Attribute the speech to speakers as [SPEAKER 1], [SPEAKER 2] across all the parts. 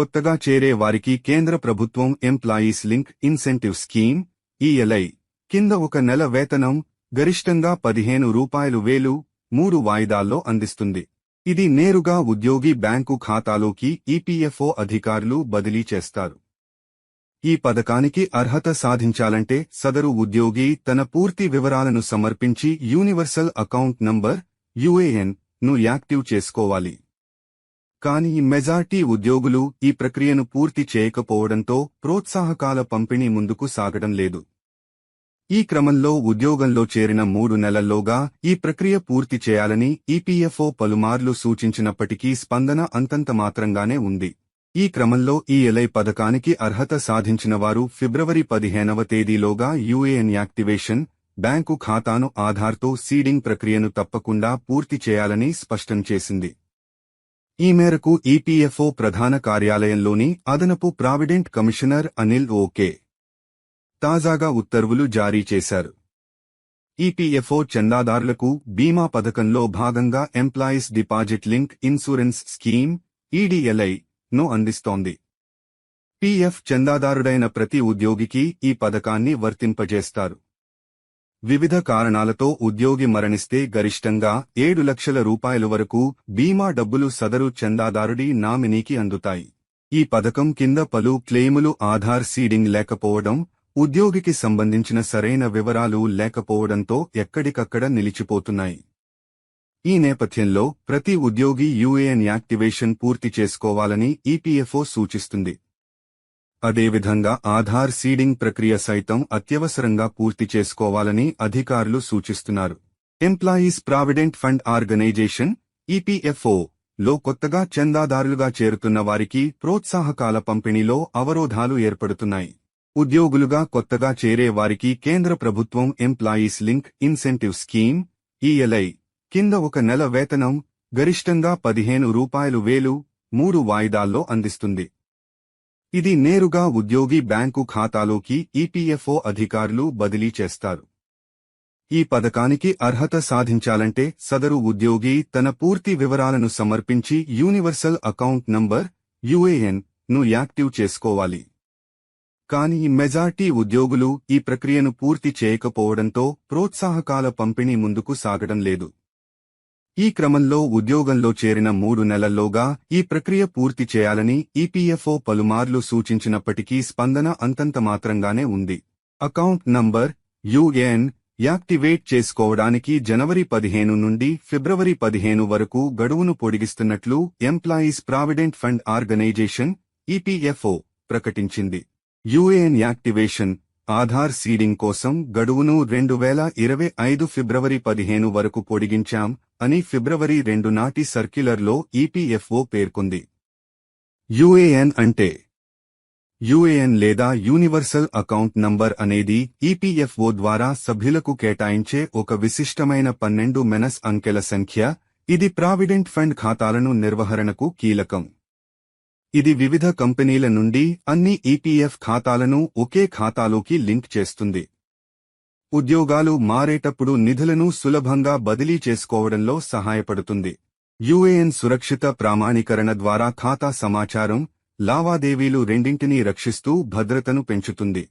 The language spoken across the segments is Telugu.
[SPEAKER 1] కొత్తగా చేరే వారికి కేంద్ర ప్రభుత్వం employees link incentive scheme ELI కింద ఒక నెల వేతనం గరిష్టంగా పదిహేను రూపాయలు వేలు మూడు వాయిదాల్లో అందిస్తుంది. ఇది నేరుగా ఉద్యోగి బ్యాంకు ఖాతాలోకి ఈపీఎఫ్ఓ అధికారులు బదిలీ చేస్తారు. ఈ పథకానికి అర్హత సాధించాలంటే సదరు ఉద్యోగి తన పూర్తి వివరాలను సమర్పించి యూనివర్సల్ అకౌంట్ నంబర్ యుఏఎన్ను యాక్టివ్ చేసుకోవాలి. కానీ మెజార్టీ ఉద్యోగులు ఈ ప్రక్రియను పూర్తి చేయకపోవడంతో ప్రోత్సాహకాల పంపిణీ ముందుకు సాగడం లేదు. ఈ క్రమంలో ఉద్యోగంలో చేరిన మూడు నెలల్లోగా ఈ ప్రక్రియ పూర్తి చేయాలని ఈపీఎఫ్ఓ పలుమార్లు సూచించినప్పటికీ స్పందన అంతంత మాత్రంగానే ఉంది. ఈ క్రమంలో ఈ ఎలై పథకానికి అర్హత సాధించిన వారు ఫిబ్రవరి పదిహేనవ తేదీలోగా యూఏఎన్ యాక్టివేషన్ బ్యాంకు ఖాతాను ఆధార్తో సీడింగ్ ప్రక్రియను తప్పకుండా పూర్తి చేయాలని స్పష్టం చేసింది. ఈ మేరకు ఈపీఎఫ్ఓ ప్రధాన కార్యాలయంలోని అదనపు ప్రావిడెంట్ కమిషనర్ అనిల్ ఓకే తాజాగా ఉత్తర్వులు జారీ చేశారు. ఈపీఎఫ్ఓ చందాదారులకు బీమా పథకంలో భాగంగా employees deposit link insurance scheme EDLI ను అందిస్తోంది. పీఎఫ్ చందాదారుడైన ప్రతి ఉద్యోగికి ఈ పథకాన్ని వర్తింపజేస్తారు. వివిధ కారణాలతో ఉద్యోగి మరణిస్తే గరిష్టంగా ఏడు లక్షల రూపాయల వరకు బీమా డబ్బులు సదరు చందాదారుడి నామినీకి అందుతాయి. ఈ పథకం కింద పలు క్లెయిములు ఆధార్ సీడింగ్ లేకపోవడం ఉద్యోగికి సంబంధించిన సరైన వివరాలు లేకపోవడంతో ఎక్కడికక్కడ నిలిచిపోతున్నాయి. ఈ నేపథ్యంలో ప్రతి ఉద్యోగి యూఏఎన్ యాక్టివేషన్ పూర్తి చేసుకోవాలని ఈపీఎఫ్ఓ సూచిస్తుంది. అదేవిధంగా ఆధార్ సీడింగ్ ప్రక్రియ సైతం అత్యవసరంగా పూర్తి చేసుకోవాలని అధికారులు సూచిస్తున్నారు. Employees provident fund organisation EPFO లో కొత్తగా చందాదారులుగా చేరుతున్న వారికి ప్రోత్సాహకాల పంపిణీలో అవరోధాలు ఏర్పడుతున్నాయి. ఉద్యోగులుగా కొత్తగా చేరే వారికి కేంద్ర ప్రభుత్వం employees link incentive scheme ELI కింద ఒక నెల వేతనం గరిష్టంగా పదిహేను రూపాయలు వేలు మూడు వాయిదాల్లో అందిస్తుంది. ఇది నేరుగా ఉద్యోగి బ్యాంకు ఖాతాలోకి ఈపీఎఫ్ఓ అధికారులు బదిలీ చేస్తారు. ఈ పథకానికి అర్హత సాధించాలంటే సదరు ఉద్యోగి తన పూర్తి వివరాలను సమర్పించి యూనివర్సల్ అకౌంట్ నంబర్ యుఏఎన్ను యాక్టివ్ చేసుకోవాలి. కానీ మెజార్టీ ఉద్యోగులు ఈ ప్రక్రియను పూర్తి చేయకపోవడంతో ప్రోత్సాహకాల పంపిణీ ముందుకు సాగడం లేదు. ఈ క్రమంలో ఉద్యోగంలో చేరిన మూడు నెలల్లోగా ఈ ప్రక్రియ పూర్తి చేయాలని ఈపీఎఫ్ఓ పలుమార్లు సూచించినప్పటికీ స్పందన అంతంత మాత్రంగానే ఉంది. అకౌంట్ నంబర్ యుఏఎన్ యాక్టివేట్ చేసుకోవడానికి జనవరి పదిహేను నుండి ఫిబ్రవరి పదిహేను వరకు గడువును పొడిగిస్తున్నట్లు employees provident fund organisation EPFO ప్రకటించింది. యుఏఎన్ యాక్టివేషన్ ఆధార్ సీడింగ్ కోసం గడువును రెండు వేల ఇరవై ఐదు ఫిబ్రవరి పదిహేను వరకు పొడిగించాం అని ఫిబ్రవరి రెండు నాటి సర్క్యులర్లో ఈపీఎఫ్ఓ పేర్కొంది. యుఏఎన్ అంటే యుఏఎన్ లేదా యూనివర్సల్ అకౌంట్ నంబర్ అనేది ఈపీఎఫ్ఓ ద్వారా సభ్యులకు కేటాయించే ఒక విశిష్టమైన పన్నెండు మెనస్ అంకెల సంఖ్య ఇది ప్రావిడెంట్ ఫండ్ ఖాతాలను నిర్వహణకు కీలకం. ఇది వివిధ కంపెనీల నుండి అన్ని ఈపీఎఫ్ ఖాతాలను ఒకే ఖాతాలోకి లింక్ చేస్తుంది. ఉద్యోగాలు మారేటప్పుడు నిధులను సులభంగా బదిలీ చేసుకోవడంలో సహాయపడుతుంది. యుఏఎన్ సురక్షిత ప్రామాణీకరణ ద్వారా ఖాతా సమాచారం లావాదేవీలు రెండింటినీ రక్షిస్తూ భద్రతను పెంచుతుంది.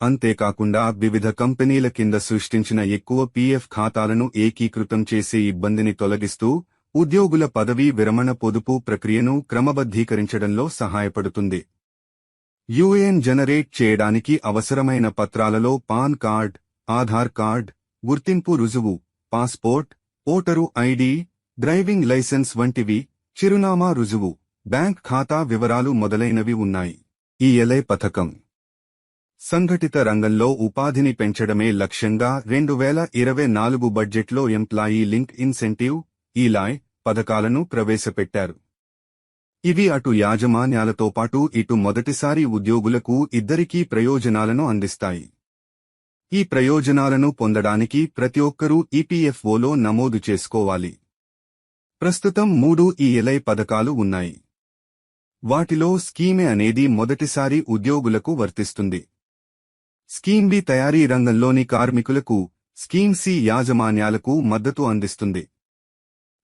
[SPEAKER 1] అంతేకాకుండా వివిధ కంపెనీల కింద సృష్టించిన ఎక్కువ పీఎఫ్ ఖాతాలను ఏకీకృతం చేసే ఇబ్బందిని తొలగిస్తూ ఉద్యోగుల పదవీ విరమణ పొదుపు ప్రక్రియను క్రమబద్ధీకరించడంలో సహాయపడుతుంది. యుఏఎన్ జనరేట్ చేయడానికి అవసరమైన పత్రాలలో పాన్ కార్డ్ ఆధార్ కార్డ్ గుర్తింపు రుజువు passport voter ID driving licence వంటివి చిరునామా రుజువు బ్యాంక్ ఖాతా వివరాలు మొదలైనవి ఉన్నాయి. ఈ ఎలై పథకం సంఘటిత రంగంలో ఉపాధిని పెంచడమే లక్ష్యంగా రెండు వేల ఇరవై నాలుగు బడ్జెట్లో ఎంప్లాయీ లింక్ ఇన్సెంటివ్ ఈలాయ్ పథకాలను ప్రవేశపెట్టారు. ఇవి అటు యాజమాన్యాలతో పాటు ఇటు మొదటిసారి ఉద్యోగులకు ఇద్దరికీ ప్రయోజనాలను అందిస్తాయి. ఈ ప్రయోజనాలను పొందడానికి ప్రతి ఒక్కరూ ఈపీఎఫ్ఓలో నమోదు చేసుకోవాలి. ప్రస్తుతం మూడు ఈఎల్ఐ పథకాలు ఉన్నాయి. వాటిలో స్కీమే అనేది మొదటిసారి ఉద్యోగులకు వర్తిస్తుంది. స్కీమ్ బి తయారీ రంగంలోని కార్మికులకు స్కీమ్ సి యాజమాన్యాలకు మద్దతు అందిస్తుంది.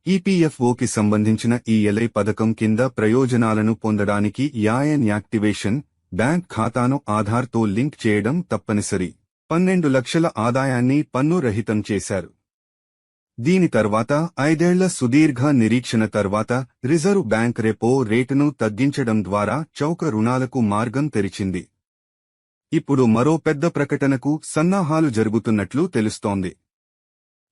[SPEAKER 1] ఈపీఎఫ్ఓకి సంబంధించిన ఈ ఎల్ఐ పథకం కింద ప్రయోజనాలను పొందడానికి యాయన్ యాక్టివేషన్ బ్యాంక్ ఖాతాను ఆధార్తో లింక్ చేయడం తప్పనిసరి. పన్నెండు లక్షల ఆదాయాన్ని పన్ను రహితం చేశారు. దీని తర్వాత ఐదేళ్ళ సుదీర్ఘ నిరీక్షణ తర్వాత రిజర్వ్ బ్యాంక్ రెపో రేటును తగ్గించడం ద్వారా చౌక రుణాలకు మార్గం తెరిచింది. ఇప్పుడు మరో పెద్ద ప్రకటనకు సన్నాహాలు జరుగుతున్నట్లు తెలుస్తోంది.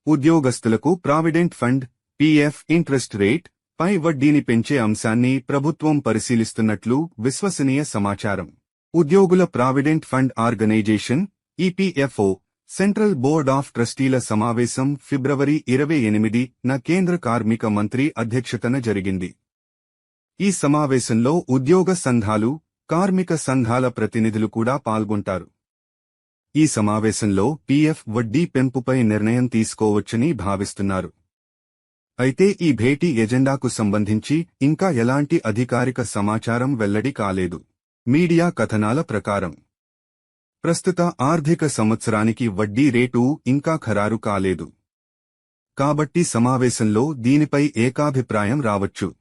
[SPEAKER 1] ఉద్యోగస్తులకు provident fund PF interest rate పై వడ్డీని పెంచే అంశాన్ని ప్రభుత్వం పరిశీలిస్తున్నట్లు విశ్వసనీయ సమాచారం. ఉద్యోగుల provident fund organisation EPFO central board of ట్రస్టీల సమావేశం ఫిబ్రవరి ఇరవై ఎనిమిది న కేంద్ర కార్మిక మంత్రి అధ్యక్షతన జరిగింది. ఈ సమావేశంలో ఉద్యోగ సంఘాలు కార్మిక సంఘాల ప్రతినిధులు కూడా పాల్గొంటారు. ఈ సమావేశంలో పీఎఫ్ వడ్డీ పెంపుపై నిర్ణయం తీసుకోవచ్చని భావిస్తున్నారు. అయితే ఈ భేటీ ఎజెండాకు సంబంధించి ఇంకా ఎలాంటి అధికారిక సమాచారం వెల్లడి కాలేదు. మీడియా కథనాల ప్రకారం. ప్రస్తుత ఆర్థిక సంవత్సరానికి వడ్డీ రేటు ఇంకా ఖరారు కాలేదు. కాబట్టి సమావేశంలో దీనిపై ఏకాభిప్రాయం రావచ్చు.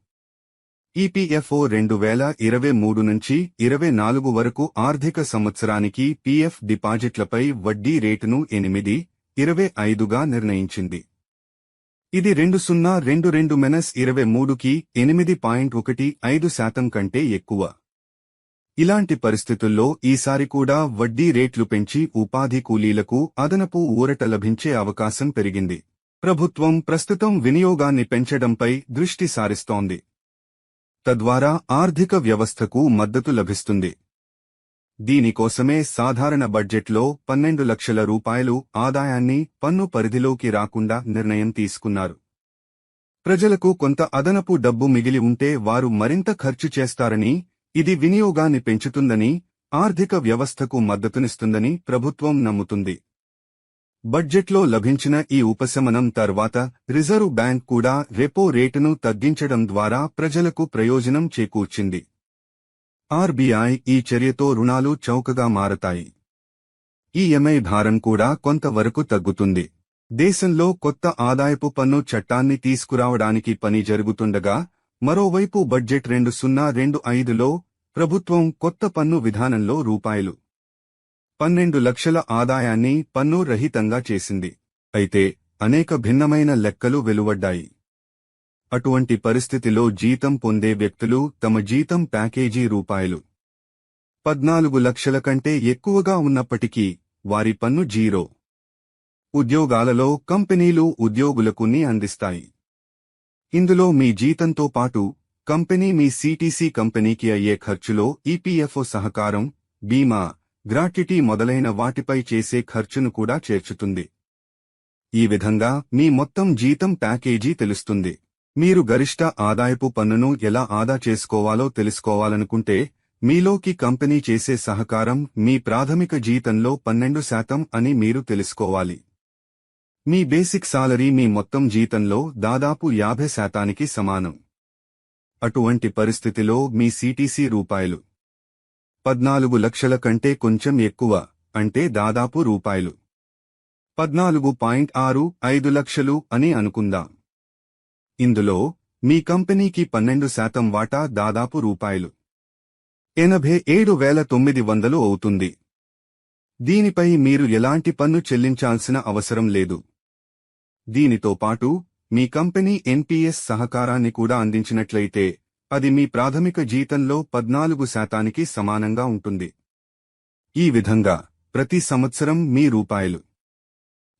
[SPEAKER 1] ఈపీఎఫ్ఓ రెండు వేల ఇరవై మూడు నుంచి ఇరవై నాలుగు వరకు ఆర్థిక సంవత్సరానికి పీఎఫ్ డిపాజిట్లపై వడ్డీ రేటును ఎనిమిది ఇరవై ఐదుగా నిర్ణయించింది. ఇది రెండు సున్నా రెండు రెండు మెనస్ ఇరవై మూడుకి ఎనిమిది పాయింట్ ఒకటి ఐదు శాతం కంటే ఎక్కువ. ఇలాంటి పరిస్థితుల్లో ఈసారి కూడా వడ్డీ రేట్లు పెంచి ఉపాధి కూలీలకు అదనపు ఊరట లభించే అవకాశం పెరిగింది. ప్రభుత్వం ప్రస్తుతం వినియోగాన్ని పెంచడంపై దృష్టి సారిస్తోంది. తద్వారా ఆర్థిక వ్యవస్థకు మద్దతు లభిస్తుంది. దీనికోసమే సాధారణ బడ్జెట్లో పన్నెండు లక్షల రూపాయలు ఆదాయాన్ని పన్ను పరిధిలోకి రాకుండా నిర్ణయం తీసుకున్నారు. ప్రజలకు కొంత అదనపు డబ్బు మిగిలి ఉంటే వారు మరింత ఖర్చు చేస్తారని ఇది వినియోగాన్ని పెంచుతుందని ఆర్థిక వ్యవస్థకు మద్దతునిస్తుందని ప్రభుత్వం నమ్ముతుంది. బడ్జెట్లో లభించిన ఈ ఉపశమనం తర్వాత రిజర్వ్ బ్యాంక్ కూడా రెపో రేటును తగ్గించడం ద్వారా ప్రజలకు ప్రయోజనం చేకూర్చింది. ఆర్బీఐ ఈ చర్యతో రుణాలు చౌకగా మారతాయి. ఈఎంఐ భారం కూడా కొంతవరకు తగ్గుతుంది. దేశంలో కొత్త ఆదాయపు పన్ను చట్టాన్ని తీసుకురావడానికి పని జరుగుతుండగా మరోవైపు బడ్జెట్ రెండు సున్నా రెండు ఐదులో ప్రభుత్వం కొత్త పన్ను విధానంలో రూపాయలు పన్నెండు లక్షల ఆదాయాన్ని పన్ను రహితంగా చేసింది. అయితే అనేక భిన్నమైన లెక్కలు వెలువడ్డాయి. అటువంటి పరిస్థితిలో జీతం పొందే వ్యక్తులు తమ జీతం ప్యాకేజీ రూపాయలు. పద్నాలుగు లక్షల కంటే ఎక్కువగా ఉన్నప్పటికీ వారి పన్ను జీరో. ఉద్యోగాలలో కంపెనీలు ఉద్యోగులకుని అందిస్తాయి. ఇందులో మీ జీతంతో పాటు కంపెనీ మీ సిటీసీ కంపెనీకి అయ్యే ఖర్చులో ఈపీఎఫ్ఓ సహకారం బీమా గ్రాట్యుటీ మొదలైన వాటిపై చేసే ఖర్చును కూడా చేర్చుతుంది. ఈ విధంగా మీ మొత్తం జీతం ప్యాకేజీ తెలుస్తుంది. మీరు గరిష్ట ఆదాయపు పన్నును ఎలా ఆదా చేసుకోవాలో తెలుసుకోవాలనుకుంటే మీలోకి కంపెనీ చేసే సహకారం మీ ప్రాథమిక జీతంలో పన్నెండు శాతం అని మీరు తెలుసుకోవాలి. మీ బేసిక్ సాలరీ మీ మొత్తం జీతంలో దాదాపు యాభై శాతానికి సమానం. అటువంటి పరిస్థితిలో మీ సిటీసీ రూపాయలు పద్నాలుగు లక్షల కంటే కొంచెం ఎక్కువ అంటే దాదాపు రూపాయలు పద్నాలుగు పాయింట్ ఆరు ఐదు లక్షలు అని అనుకుందాం. ఇందులో మీ కంపెనీకి పన్నెండు శాతం వాటా దాదాపు రూపాయలు. ఎనభై ఏడు వేల తొమ్మిది వందలు అవుతుంది. దీనిపై మీరు ఎలాంటి పన్ను చెల్లించాల్సిన అవసరం లేదు. దీనితో పాటు మీ కంపెనీ ఎన్పీఎస్ సహకారాన్ని కూడా అందించినట్లయితే అది మీ ప్రాథమిక జీతంలో పద్నాలుగు శాతానికి సమానంగా ఉంటుంది. ఈ విధంగా ప్రతి సంవత్సరం మీ రూపాయలు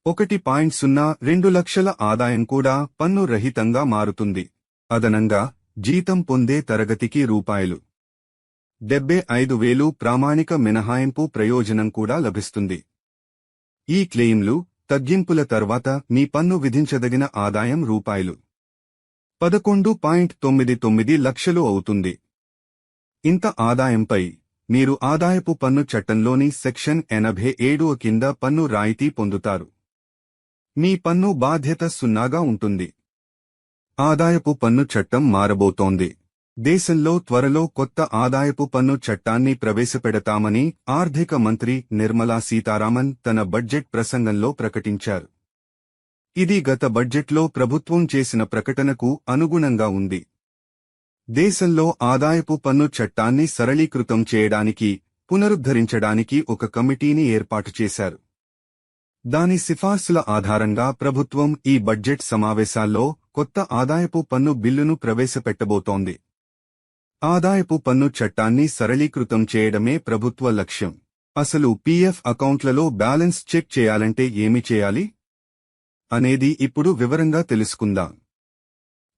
[SPEAKER 1] ఒకటి పాయింట్ సున్నా రెండు లక్షల ఆదాయం కూడా పన్ను రహితంగా మారుతుంది. అదనంగా జీతం పొందే తరగతికి రూపాయలు. డెబ్బై ఐదు వేలు ప్రామాణిక మినహాయింపు ప్రయోజనం కూడా లభిస్తుంది. ఈ క్లెయిమ్లు తగ్గింపుల తర్వాత మీ పన్ను విధించదగిన ఆదాయం రూపాయలు. పదకొండు పాయింట్ తొమ్మిది తొమ్మిది లక్షలు అవుతుంది. ఇంత ఆదాయంపై మీరు ఆదాయపు పన్ను చట్టంలోని సెక్షన్ ఎనభై ఏడు కింద పన్ను రాయితీ పొందుతారు. మీ పన్ను బాధ్యత సున్నాగా ఉంటుంది. ఆదాయపు పన్ను చట్టం మారబోతోంది. దేశంలో త్వరలో కొత్త ఆదాయపు పన్ను చట్టాన్ని ప్రవేశపెడతామని ఆర్థిక మంత్రి నిర్మలా సీతారామన్ తన బడ్జెట్ ప్రసంగంలో ప్రకటించారు. ఇది గత బడ్జెట్లో ప్రభుత్వం చేసిన ప్రకటనకు అనుగుణంగా ఉంది. దేశంలో ఆదాయపు పన్ను చట్టాన్ని సరళీకృతం చేయడానికి పునరుద్ధరించడానికి ఒక కమిటీని ఏర్పాటు చేశారు. దాని సిఫార్సుల ఆధారంగా ప్రభుత్వం ఈ బడ్జెట్ సమావేశాల్లో కొత్త ఆదాయపు పన్ను బిల్లును ప్రవేశపెట్టబోతోంది. ఆదాయపు పన్ను చట్టాన్ని సరళీకృతం చేయడమే ప్రభుత్వ లక్ష్యం. అసలు పీఎఫ్ అకౌంట్లలో బ్యాలెన్స్ చెక్ చేయాలంటే ఏమి చేయాలి? అనేది ఇప్పుడు వివరంగా తెలుసుకుందాం.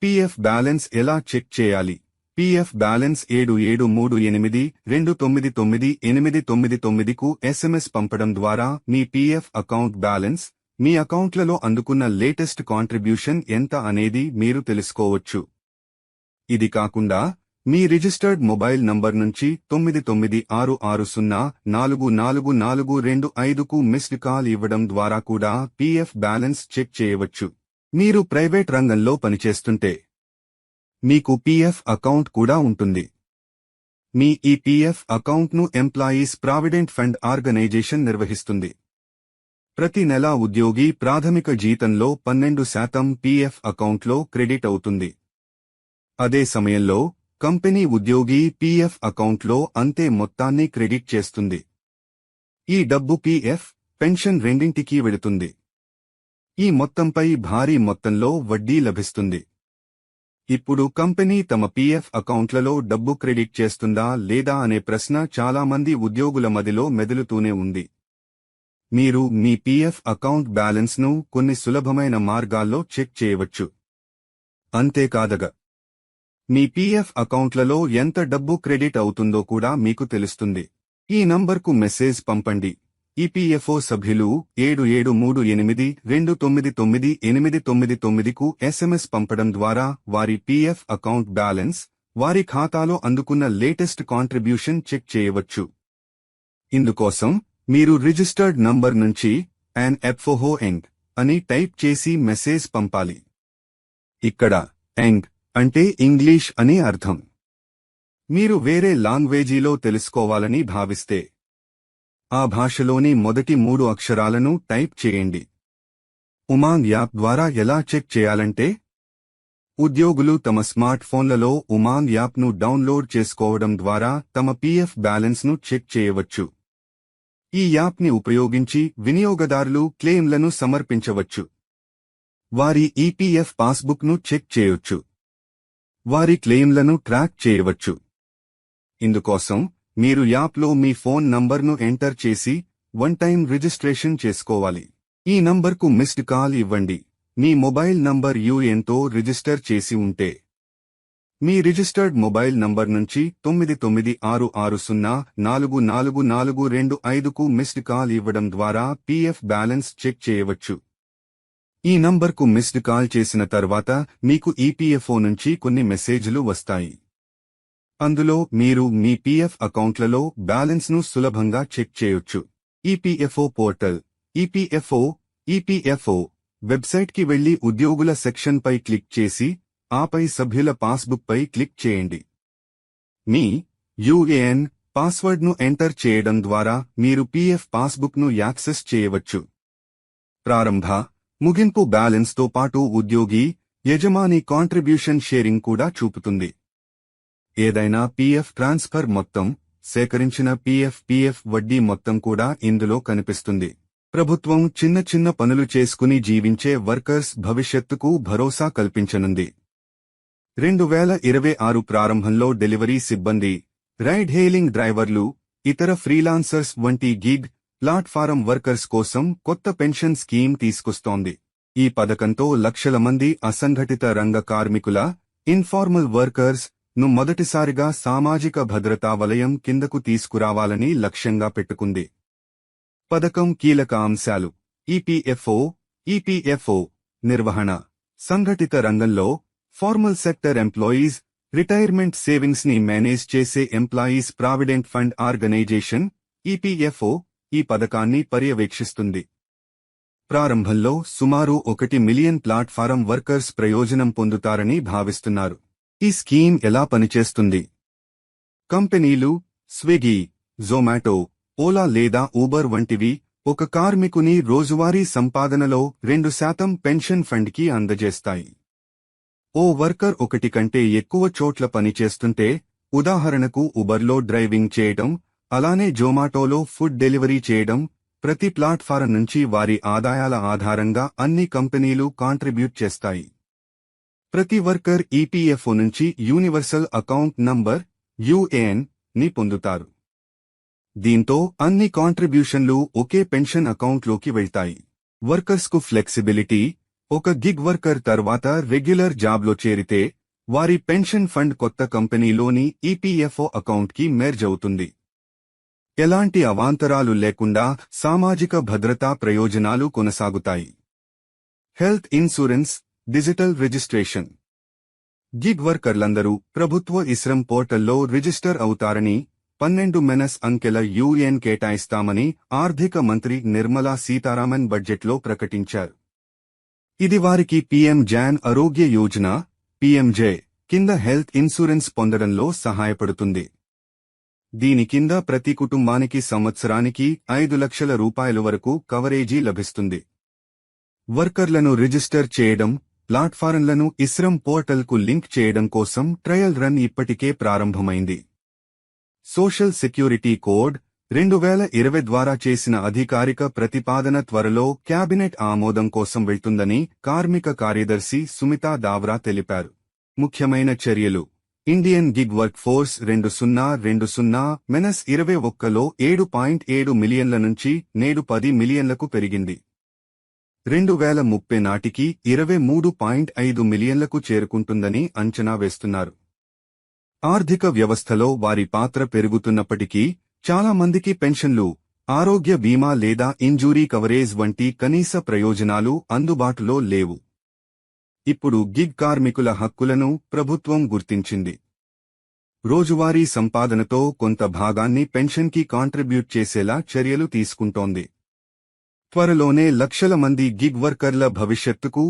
[SPEAKER 1] పీఎఫ్ బ్యాలెన్స్ ఎలా చెక్ చేయాలి? పిఎఫ్ బ్యాలెన్స్ ఏడు ఏడు మూడు ఎనిమిది రెండు తొమ్మిది తొమ్మిది ఎనిమిది తొమ్మిది తొమ్మిదికు ఎస్ఎంఎస్ పంపడం ద్వారా మీ పిఎఫ్ అకౌంట్ బ్యాలెన్స్ మీ అకౌంట్లలో అందుకున్న లేటెస్ట్ కాంట్రిబ్యూషన్ ఎంత అనేది మీరు తెలుసుకోవచ్చు. ఇది కాకుండా మీ రిజిస్టర్డ్ మొబైల్ నంబర్ నుంచి తొమ్మిది తొమ్మిది ఆరు ఆరు సున్నా నాలుగు నాలుగు నాలుగు రెండు ఐదుకు మిస్డ్ కాల్ ఇవ్వడం ద్వారా కూడా పిఎఫ్ బ్యాలెన్స్ చెక్ చేయవచ్చు. మీరు ప్రైవేట్ రంగంలో పనిచేస్తుంటే మీకు పీఎఫ్ అకౌంట్ కూడా ఉంటుంది. మీ ఈ పీఎఫ్ అకౌంట్ను ఎంప్లాయీస్ ప్రావిడెంట్ ఫండ్ ఆర్గనైజేషన్ నిర్వహిస్తుంది. ప్రతి నెలా ఉద్యోగి ప్రాథమిక జీతంలో పన్నెండు శాతం పీఎఫ్ అకౌంట్లో క్రెడిట్ అవుతుంది. అదే సమయంలో కంపెనీ ఉద్యోగి పీఎఫ్ అకౌంట్లో అంతే మొత్తాన్ని క్రెడిట్ చేస్తుంది. ఈ డబ్బు పీఎఫ్ పెన్షన్ రెండింటికీ వెళుతుంది. ఈ మొత్తంపై భారీ మొత్తంలో వడ్డీ లభిస్తుంది. ఇప్పుడు కంపెనీ తమ పీఎఫ్ అకౌంట్లలో డబ్బు క్రెడిట్ చేస్తుందా లేదా అనే ప్రశ్న చాలామంది ఉద్యోగుల మదిలో మెదులుతూనే ఉంది. మీరు మీ పీఎఫ్ అకౌంట్ బ్యాలెన్స్ను కొన్ని సులభమైన మార్గాల్లో చెక్ చేయవచ్చు. అంతేకాదగా. మీ పీఎఫ్ అకౌంట్లలో ఎంత డబ్బు క్రెడిట్ అవుతుందో కూడా మీకు తెలుస్తుంది. ఈ నంబర్కు మెసేజ్ పంపండి. ఈపీఎఫ్ఓ సభ్యులు ఏడు ఏడు మూడు ఎనిమిది రెండు తొమ్మిది తొమ్మిది ఎనిమిది తొమ్మిది తొమ్మిదికు ఎస్ఎంఎస్ పంపడం ద్వారా వారి పీఎఫ్ అకౌంట్ బ్యాలెన్స్ వారి ఖాతాలో అందుకున్న లేటెస్ట్ కాంట్రిబ్యూషన్ చెక్ చేయవచ్చు. ఇందుకోసం మీరు రిజిస్టర్డ్ నంబర్ నుంచి యాన్ ఎఫ్ఓహో ఎంగ్ అని టైప్ చేసి మెసేజ్ పంపాలి. ఇక్కడ ఎంగ్ అంటే ఇంగ్లీష్ అని అర్థం. మీరు వేరే లాంగ్వేజీలో తెలుసుకోవాలని భావిస్తే ఆ భాషలోని మొదటి మూడు అక్షరాలను టైప్ చేయండి. ఉమాంగ్ యాప్ ద్వారా ఎలా చెక్ చేయాలంటే ఉద్యోగులు తమ స్మార్ట్ ఫోన్లలో ఉమాంగ్ యాప్ను డౌన్లోడ్ చేసుకోవడం ద్వారా తమ పీఎఫ్ బ్యాలెన్స్ను చెక్ చేయవచ్చు. ఈ యాప్ని ఉపయోగించి వినియోగదారులు క్లెయిమ్లను సమర్పించవచ్చు. వారి ఈపీఎఫ్ పాస్బుక్ను చెక్ చేయొచ్చు. వారి క్లెయిమ్లను ట్రాక్ చేయవచ్చు. ఇందుకోసం మీరు యాప్లో మీ ఫోన్ నంబర్ను ఎంటర్ చేసి వన్ టైం రిజిస్ట్రేషన్ చేసుకోవాలి. ఈ నంబర్కు మిస్డ్ కాల్ ఇవ్వండి. మీ మొబైల్ నంబర్ యూఎన్తో రిజిస్టర్ చేసి ఉంటే. మీ రిజిస్టర్డ్ మొబైల్ నంబర్ నుంచి తొమ్మిది తొమ్మిది ఆరు ఆరు సున్నా నాలుగు నాలుగు నాలుగు రెండు ఐదుకు మిస్డ్ కాల్ ఇవ్వడం ద్వారా పీఎఫ్ బ్యాలెన్స్ చెక్ చేయవచ్చు. ఈ నంబర్కు మిస్డ్ కాల్ చేసిన తర్వాత మీకు ఈపీఎఫ్ఓ నుంచి కొన్ని మెసేజ్లు వస్తాయి. అందులో మీరు మీ పీఎఫ్ అకౌంట్లలో బ్యాలెన్స్ను సులభంగా చెక్ చేయొచ్చు. ఈపీఎఫ్ఓ పోర్టల్ ఈపీఎఫ్ఓ ఈపీఎఫ్ఓ వెబ్సైట్కి వెళ్ళి ఉద్యోగుల సెక్షన్పై క్లిక్ చేసి ఆపై సభ్యుల పాస్బుక్పై క్లిక్ చేయండి. మీ యూఏఎన్ పాస్వర్డ్ను ఎంటర్ చేయడం ద్వారా మీరు పీఎఫ్ పాస్బుక్ను యాక్సెస్ చేయవచ్చు. ప్రారంభ ముగింపు బ్యాలెన్స్తో పాటు ఉద్యోగి యజమాని కాంట్రిబ్యూషన్ షేరింగ్ కూడా చూపుతుంది. ఏదైనా పీఎఫ్ ట్రాన్స్ఫర్ మొత్తం సేకరించిన పీఎఫ్ పీఎఫ్ వడ్డీ మొత్తం కూడా ఇందులో కనిపిస్తుంది. ప్రభుత్వం చిన్న చిన్న పనులు చేసుకుని జీవించే వర్కర్స్ భవిష్యత్తుకు భరోసా కల్పించనుంది. రెండు వేల ఇరవై ఆరు ప్రారంభంలో డెలివరీ సిబ్బంది రైడ్ హెయిలింగ్ డ్రైవర్లు ఇతర ఫ్రీలాన్సర్స్ వంటి గిగ్ ప్లాట్ఫారం వర్కర్స్ కోసం కొత్త పెన్షన్ స్కీమ్ తీసుకొస్తోంది. ఈ పథకంతో లక్షల మంది అసంఘటిత రంగ కార్మికుల ఇన్ఫార్మల్ వర్కర్స్ ను మొదటిసారిగా సామాజిక భద్రతా వలయం కిందకు తీసుకురావాలని లక్ష్యంగా పెట్టుకుంది. పథకం కీలక అంశాలు. ఈపీఎఫ్ఓ ఈపీఎఫ్ఓ నిర్వహణ. సంఘటిత రంగంలో ఫార్మల్ సెక్టర్ ఎంప్లాయీస్ రిటైర్మెంట్ సేవింగ్స్ని మేనేజ్ చేసే employees provident fund organisation EPFO ఈ పథకాన్ని పర్యవేక్షిస్తుంది. ప్రారంభంలో సుమారు ఒకటి మిలియన్ ప్లాట్ఫారం వర్కర్స్ ప్రయోజనం పొందుతారని భావిస్తున్నారు. ఈ స్కీమ్ ఎలా పనిచేస్తుంది? కంపెనీలు స్విగ్గీ జొమాటో ఓలా లేదా ఊబర్ వంటివి ఒక కార్మికుని రోజువారీ సంపాదనలో రెండు శాతం పెన్షన్ ఫండ్కి అందజేస్తాయి. ఓ వర్కర్ ఒకటి కంటే ఎక్కువ చోట్ల పనిచేస్తుంటే ఉదాహరణకు ఉబర్లో డ్రైవింగ్ చేయడం అలానే జొమాటోలో ఫుడ్ డెలివరీ చేయడం ప్రతి ప్లాట్ఫారం నుంచి వారి ఆదాయాల ఆధారంగా అన్ని కంపెనీలు కాంట్రిబ్యూట్ చేస్తాయి. ప్రతి వర్కర్ ఈపీఎఫ్ఓ నుంచి యూనివర్సల్ అకౌంట్ నంబర్ యుఏఎన్ని పొందుతారు. దీంతో అన్ని కాంట్రిబ్యూషన్లు ఒకే పెన్షన్ అకౌంట్లోకి వెళ్తాయి. వర్కర్స్కు ఫ్లెక్సిబిలిటీ ఒక గిగ్ వర్కర్ తర్వాత రెగ్యులర్ జాబ్లో చేరితే వారి పెన్షన్ ఫండ్ కొత్త కంపెనీలోని ఈపీఎఫ్ఓ అకౌంట్కి మెర్జ్ అవుతుంది. ఎలాంటి అవాంతరాలు లేకుండా సామాజిక భద్రతా ప్రయోజనాలు కొనసాగుతాయి. Health insurance digital registration. Gig వర్కర్లందరూ ప్రభుత్వ ఇస్రం పోర్టల్లో రిజిస్టర్ అవుతారని పన్నెండు మెనస్ అంకెల యూఎన్ కేటాయిస్తామని ఆర్థిక మంత్రి నిర్మలా సీతారామన్ బడ్జెట్లో ప్రకటించారు. ఇది వారికి పీఎం జాన్ ఆరోగ్య యోజన పీఎంజే కింద హెల్త్ ఇన్సూరెన్స్ పొందడంలో సహాయపడుతుంది. దీని కింద ప్రతి కుటుంబానికి సంవత్సరానికి ఐదు లక్షల రూపాయల వరకు కవరేజీ లభిస్తుంది. వర్కర్లను రిజిస్టర్ చేయడం ప్లాట్ఫారంలను ఇస్రం పోర్టల్కు లింక్ చేయడం కోసం ట్రయల్ రన్ ఇప్పటికే ప్రారంభమైంది. సోషల్ సెక్యూరిటీ కోడ్ రెండు వేల ఇరవై ద్వారా చేసిన అధికారిక ప్రతిపాదన త్వరలో క్యాబినెట్ ఆమోదం కోసం వెళ్తుందని కార్మిక కార్యదర్శి సుమితా దావ్రా తెలిపారు. ముఖ్యమైన చర్యలు. ఇండియన్ గిగ్ వర్క్ ఫోర్స్ రెండు సున్నా రెండు సున్నా మెనస్ ఇరవై ఒక్కలో ఏడు పాయింట్ ఏడు మిలియన్ల నుంచి నేడు పది మిలియన్లకు పెరిగింది. రెండు వేల ముప్పై నాటికి ఇరవై మూడు పాయింట్ ఐదు మిలియన్లకు చేరుకుంటుందని అంచనా వేస్తున్నారు. ఆర్థిక వ్యవస్థలో వారి పాత్ర పెరుగుతున్నప్పటికీ చాలా మందికి పెన్షన్లు ఆరోగ్య బీమా లేదా ఇంజూరీ కవరేజ్ వంటి కనీస ప్రయోజనాలు అందుబాటులో లేవు. ఇప్పుడు గిగ్ కార్మికుల హక్కులను ప్రభుత్వం గుర్తించింది. రోజువారీ సంపాదనతో కొంత భాగాన్ని పెన్షన్కి కాంట్రిబ్యూట్ చేసేలా చర్యలు తీసుకుంటోంది. త్వరలోనే లక్షల మంది గిగ్ వర్కర్ల భవిష్యత్తుకు